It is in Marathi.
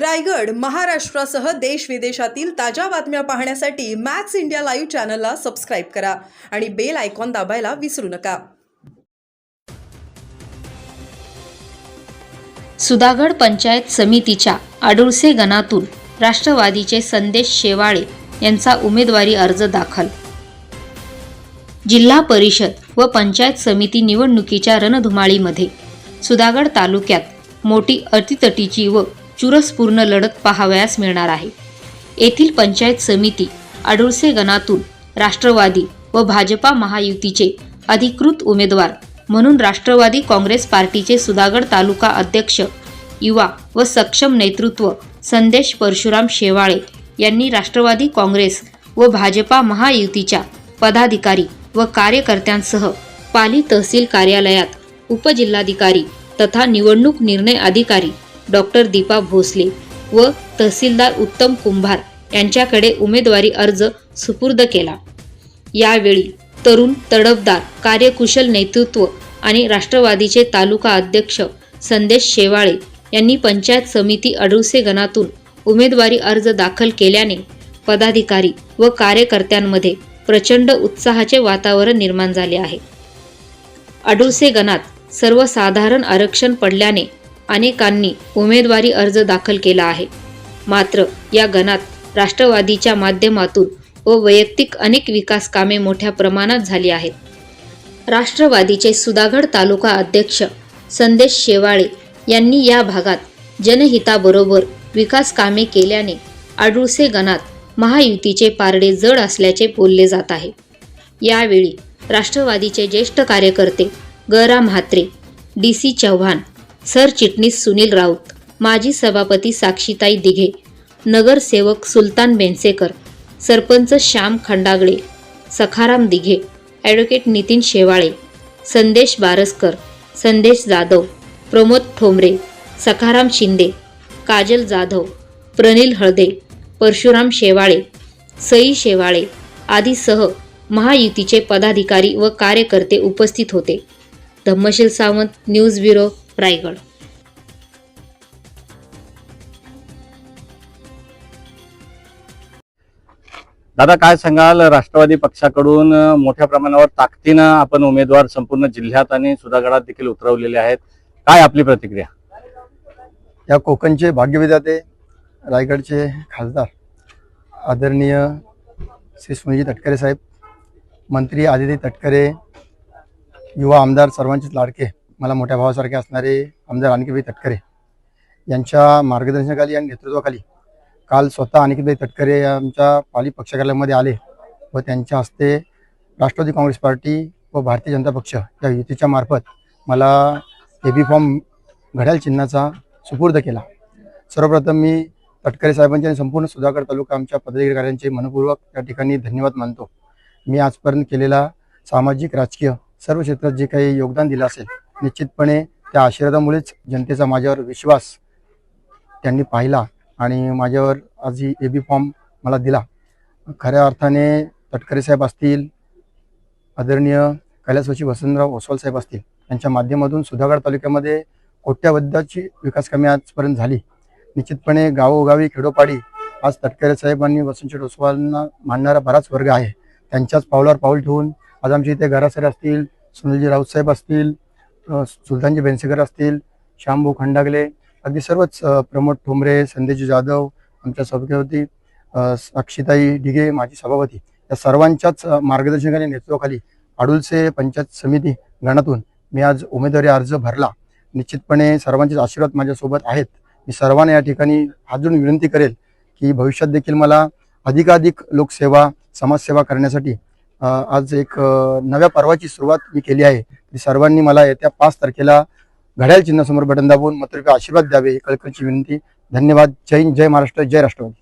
रायगड महाराष्ट्रासह देश विदेशातील ताज्या बातम्या पाहण्यासाठी मॅक्स इंडिया लाईव्ह चॅनलला सबस्क्राईब करा आणि बेल आयकॉन दाबायला विसरू नका. सुधागड पंचायत समितीच्या आडुळसे गणातून राष्ट्रवादीचे संदेश शेवाळे यांचा उमेदवारी अर्ज दाखल. जिल्हा परिषद व पंचायत समिती निवडणुकीच्या रणधुमाळीमध्ये सुधागड तालुक्यात मोठी अतितटीची व चुरसपूर्ण लढत पाहावयास मिळणार आहे. येथील पंचायत समिती आडुळसे गणातून राष्ट्रवादी व भाजपा महायुतीचे अधिकृत उमेदवार म्हणून राष्ट्रवादी काँग्रेस पार्टीचे सुधागड तालुका अध्यक्ष युवा व सक्षम नेतृत्व संदेश परशुराम शेवाळे यांनी राष्ट्रवादी काँग्रेस व भाजपा महायुतीच्या पदाधिकारी व कार्यकर्त्यांसह पाली तहसील कार्यालयात उपजिल्हाधिकारी तथा निवडणूक निर्णय अधिकारी डॉक्टर दीपा भोसले व तहसीलदार उत्तम कुंभार यांच्याकडे उमेदवारी अर्ज सुपूर्द केला. यावेळी तरुण तडफदार कार्यकुशल नेतृत्व आणि राष्ट्रवादीचे तालुका अध्यक्ष संदेश शेवाळे यांनी पंचायत समिती अडुळसे गणातून उमेदवारी अर्ज दाखल केल्याने पदाधिकारी व कार्यकर्त्यांमध्ये प्रचंड उत्साहाचे वातावरण निर्माण झाले आहे. अडुसे गणात सर्वसाधारण आरक्षण पडल्याने अनेकांनी उमेदवारी अर्ज दाखल केला आहे. मात्र या गणात राष्ट्रवादीच्या माध्यमातून व वैयक्तिक अनेक विकास कामे मोठ्या प्रमाणात झाली आहेत. राष्ट्रवादीचे सुधागड तालुका अध्यक्ष संदेश शेवाळे यांनी या भागात जनहिताबरोबर विकास कामे केल्याने आडुळसे गणात महायुतीचे पारडे जड असल्याचे बोलले जात आहे. यावेळी राष्ट्रवादीचे ज्येष्ठ कार्यकर्ते गरा म्हात्रे डी सी चव्हाण सरचिटणीस सुनील राऊत माजी सभापती साक्षीताई दिघे नगरसेवक सुलतान बेनसेकर सरपंच श्याम खंडागळे सखाराम दिघे ॲडव्होकेट नितीन शेवाळे संदेश बारसकर संदेश जाधव प्रमोद ठोंबरे सखाराम शिंदे काजल जाधव प्रनिल हळदे परशुराम शेवाळे सई शेवाळे आदीसह महायुतीचे पदाधिकारी व कार्यकर्ते उपस्थित होते. Dhammasheel Sawant news bureau Raigad. दादा काय सांगाल? राष्ट्रवादी पक्षाकडून मोठ्या प्रमाणावर ताकदीनं आपण उमेदवार संपूर्ण जिल्ह्यात आणि सुधागडात देखील उतरवलेले आहेत. काय आपली प्रतिक्रिया? या कोकणचे भाग्यविधाते रायगडचे खासदार आदरणीय श्री सुनीजी तटकरे साहेब मंत्री आदिती तटकरे युवा आमदार सर्वांचेच लाडके मला मोठ्या भावासारखे असणारे आमदार अनिकेतभाई तटकरे यांच्या मार्गदर्शनाखाली आणि नेतृत्वाखाली काल स्वतः अनिकेतभाई तटकरे आमच्या पाली पक्ष कार्यालयामध्ये आले व त्यांच्या हस्ते राष्ट्रवादी काँग्रेस पार्टी व भारतीय जनता पक्ष या युतीच्या मार्फत मला ए बी फॉर्म घड्याल चिन्हाचा सुपूर्द केला. सर्वप्रथम मी तटकरे साहेबांचे आणि संपूर्ण सुधाकर तालुका आमच्या पदाधिकाऱ्यांचे मनपूर्वक या ठिकाणी धन्यवाद मानतो. मी आजपर्यंत केलेला सामाजिक राजकीय सर्व क्षेत्रात जे काही योगदान दिलं असेल निश्चितपणे त्या आशीर्वादामुळेच जनतेचा माझ्यावर विश्वास त्यांनी पाहिला आणि माझ्यावर आज ही ए बी फॉर्म मला दिला. खऱ्या अर्थाने तटकरे साहेब असतील आदरणीय कैलासवासी वसंतराव ओसवाल साहेब असतील यांच्या माध्यमातून सुधागड तालुक्यामध्ये कोट्यावद्याची विकास कमी आजपर्यंत झाली. निश्चितपणे गावोगावी खेडोपाडी आज तटकरे साहेबांनी वसंतशेठ ओसवालना मानणारा बराच वर्ग आहे. त्यांच्याच पावलावर पाऊल ठेवून आज आमच्या इथे घरासर असतील सुनीलजी राऊत साहेब असतील सुलतानजी बेनसेकर असतील श्यामभाऊ खंडागले अगदी सर्वच प्रमोद ठोंबरे संदेश जाधव आमच्या सभापती अक्षिताई ढिगे डिगे माजी सभापती. या सर्वांच्याच मार्गदर्शकाने नेतृत्वाखाली आडुलसे पंचायत समिती गणातून मी आज उमेदवारी अर्ज भरला. निश्चितपणे सर्वांचेच आशीर्वाद माझ्यासोबत आहेत. मी सर्वांना या ठिकाणी अजून विनंती करेल की भविष्यात देखील मला अधिकाधिक लोकसेवा समाजसेवा करण्यासाठी आज एक नव्या पर्वाची सुरुवात मी केली आहे. सर्वांनी मला येत्या पाच तारखेला घड्याळ चिन्हासमोर बटन दाबून मतरूपी आशीर्वाद द्यावे ही कळकळीची विनंती. धन्यवाद. जय हिंद जय महाराष्ट्र जय राष्ट्रवादी.